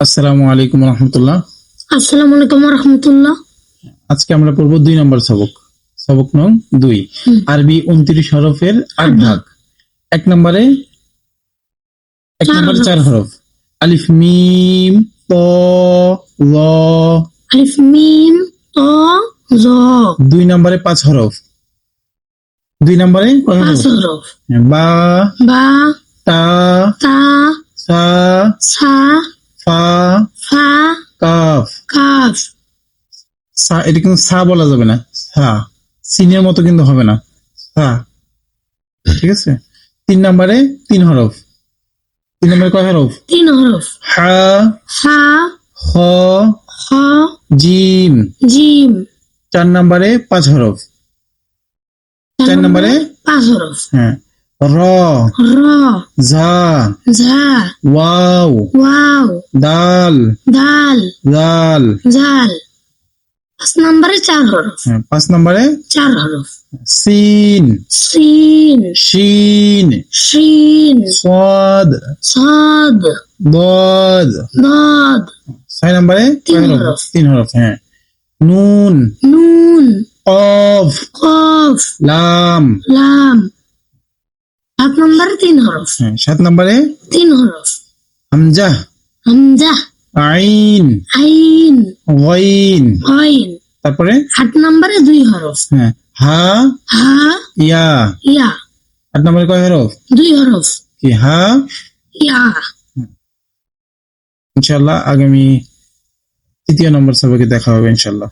আসসালামু আলাইকুম রহমতুল্লাহ। আসসালামু আলাইকুম রহমতুল্লাহ। আজকে আমরা পড়ব দুই নম্বর সবক। সবক নং দুই। আরবি উনত্রিশ হরফের আট ভাগ। এক নম্বরে এক হরফ। চার হরফ। আলিফ মিম ত ল। আলিফ মিম ত জ। দুই নম্বরে পাঁচ হরফ। দুই নম্বরে পাঁচ হরফ। বা বা তা তা সা সা ফা ফা কাফ। কাফ। সা এটা কিন্তু সা বলা যাবে না। সা সিনের মতো কিন্তু হবে না। সা ঠিক আছে? তিন নম্বরে তিন হরফ। তিন নম্বরে কয় হরফ? তিন হরফ। হা হা খ খ জিম। জিম। চার নম্বরে পাঁচ হরফ। চার নম্বরে পাঁচ হরফ। হ্যাঁ। র র ঝা ঝা ওয়াও ওয়াও দাল দাল জাল জাল পাঁচ নম্বরে চার হরফ হ্যাঁ পাঁচ নম্বরে চার হরফ সিন সিন শিন শিন সদ সাদ দদ দাদ ছয় নম্বরে তিন কয় হরফ। তিন হরফ হ্যাঁ নুন নুন অফ কফ লাম লাম সাত নম্বরে তিন হরফ। হ্যাঁ সাত নম্বরে? তিন হরফ। হামজা। হামজা। আইন। আইন। গইন আইন তারপরে? আট নম্বরে দুই হরফ। হ্যাঁ হা। হা। ইয়া। ইয়া। আট নম্বরে কয় হরফ? দুই হরফ। কি হা? ইয়া। ইনশাল্লাহ আগামী তৃতীয় নম্বর সবাইকে দেখা হবে ইনশাল্লাহ